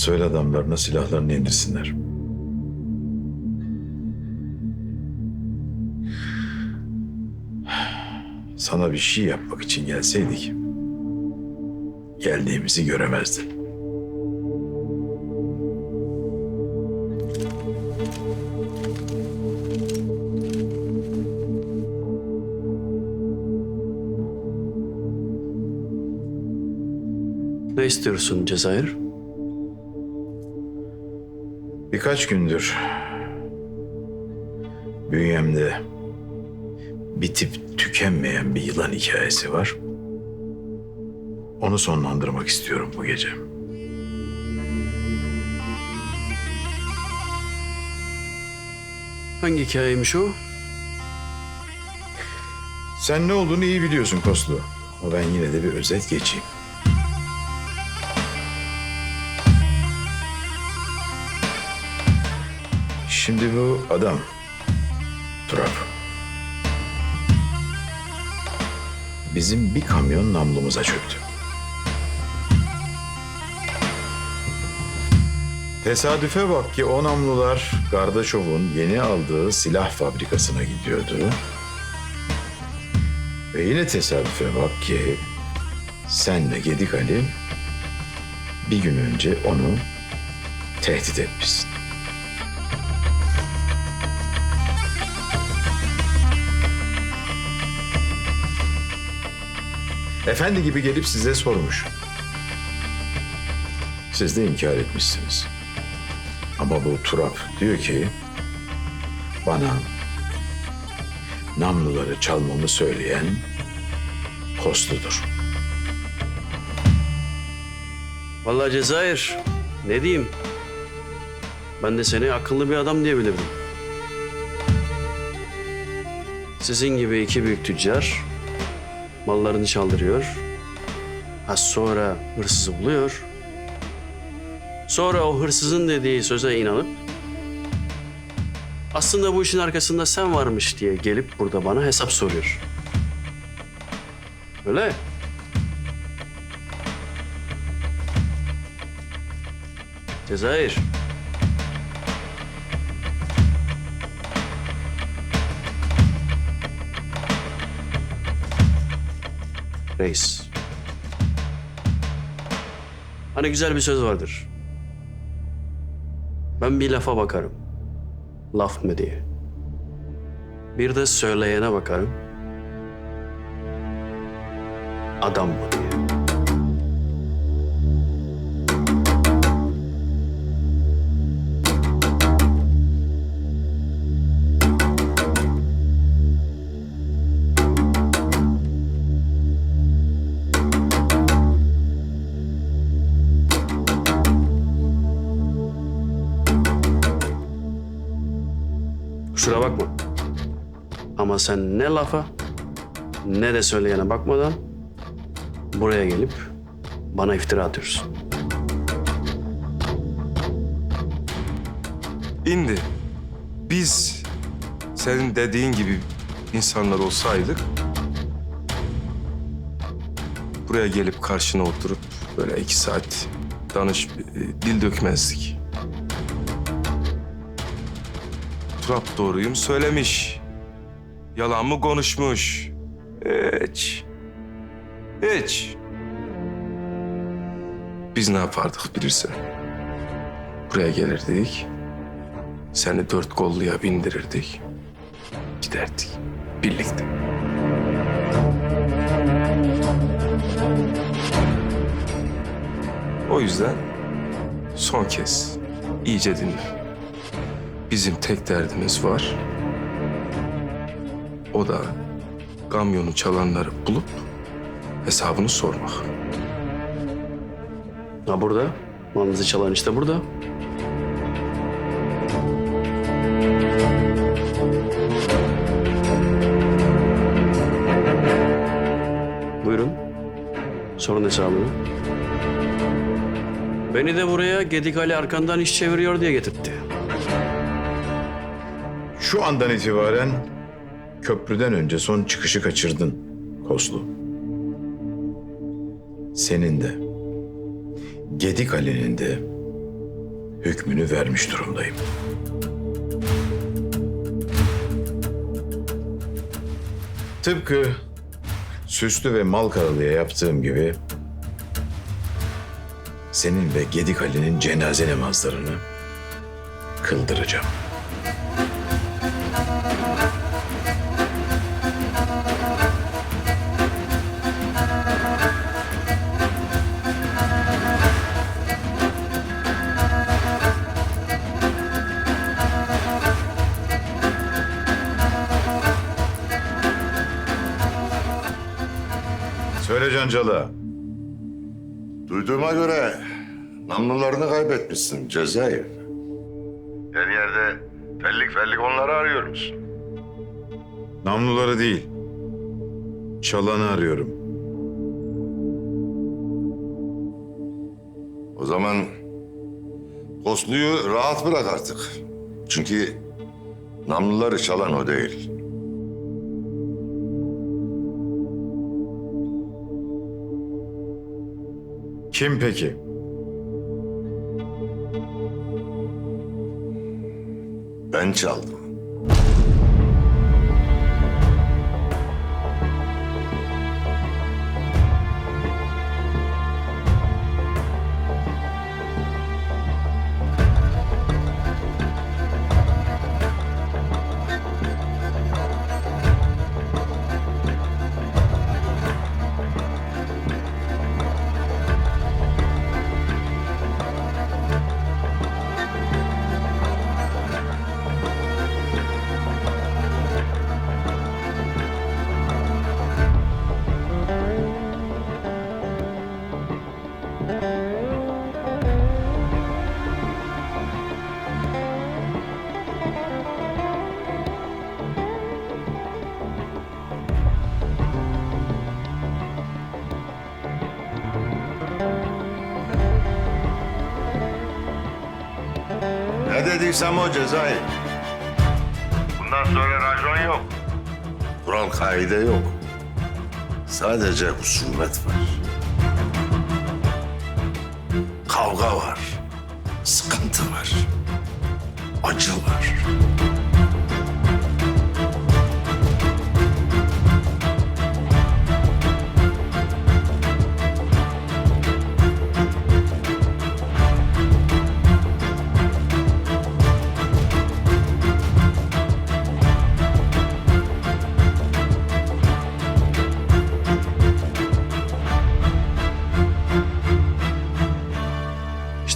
Söyle adamlarına silahlarını indirsinler. Sana bir şey yapmak için gelseydik, geldiğimizi göremezdin. Ne istiyorsun Cezayir? Birkaç gündür bünyemde bitip tükenmeyen bir yılan hikayesi var. Onu sonlandırmak istiyorum bu gece. Hangi hikayeymiş o? Sen ne olduğunu iyi biliyorsun Koslu. Ama ben yine de bir özet geçeyim. Şimdi bu adam Turap. Bizim bir kamyon namlumuza çöktü. Tesadüfe bak ki o namlular Gardaşov'un yeni aldığı silah fabrikasına gidiyordu. Ve yine tesadüfe bak ki senle Gedik Ali bir gün önce onu tehdit etmişsin. Efendi gibi gelip size sormuş. Siz de inkar etmişsiniz. Ama bu Turap diyor ki bana namluları çalmamı söyleyen Koslu'dur. Vallahi Cezayir, ne diyeyim? Ben de seni akıllı bir adam diyebilirdim. Sizin gibi iki büyük tüccar mallarını çaldırıyor. Ha sonra hırsızı buluyor. Sonra o hırsızın dediği söze inanıp aslında bu işin arkasında sen varmış diye gelip burada bana hesap soruyor. Öyle. Cezayir. Reis. Hani güzel bir söz vardır. Ben bir lafa bakarım. Laf mı diye. Bir de söyleyene bakarım. Adam mı Kusura bakma. Ama sen ne lafa ne de söyleyene bakmadan buraya gelip bana iftira atıyorsun. İndi. Biz senin dediğin gibi insanlar olsaydık buraya gelip karşına oturup böyle iki saat danış e, dil dökmezdik. Turap doğruyu mu söylemiş? Yalan mı konuşmuş? Hiç. Hiç. Biz ne yapardık bilirsen. Buraya gelirdik. Seni dört kolluya bindirirdik. Giderdik. Birlikte. O yüzden son kez iyice dinle. Bizim tek derdimiz var. O da kamyonu çalanları bulup hesabını sormak. Ha burada. Malınızı çalan işte burada. Buyurun. Sorun hesabını. Beni de buraya Gedik Ali arkandan iş çeviriyor diye getirtti. Şu andan itibaren köprüden önce son çıkışı kaçırdın Koslu. Senin de Gedik Ali'nin de hükmünü vermiş durumdayım. Tıpkı Süslü ve Malkaralı'ya yaptığım gibi senin ve Gedik Ali'nin cenaze namazlarını kıldıracağım. Söyle Cancalı. Duyduğuma göre namlularını kaybetmişsin Cezayir. Her yerde fellik fellik onları arıyoruz. Namluları değil. Çalanı arıyorum. O zaman Koslu'yu rahat bırak artık. Çünkü namluları çalan o değil. Kim peki? Ben çaldım. Ne dediysem o Cezayir. Bundan sonra racon yok. Kural kaide yok. Sadece husumet var. Kavga var. Sıkıntı var. Acı var.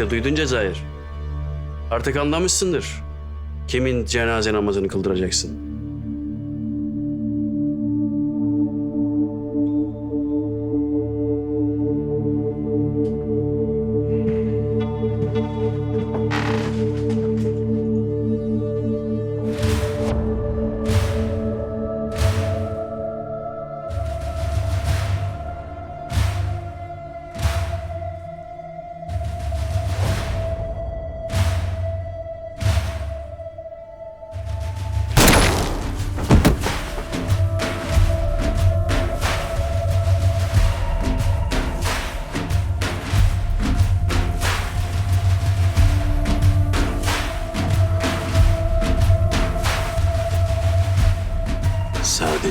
İşte duydun Cezayir. Artık anlamışsındır. Kimin cenaze namazını kıldıracaksın?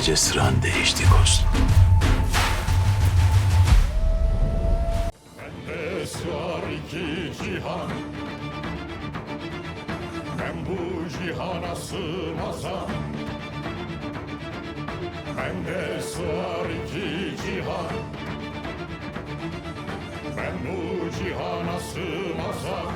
Sadece sıran değişti Koslu. Sığar iki cihan. Ben bu cihana sığmazam. Ben de sığar iki cihan. Ben bu cihana sığmazam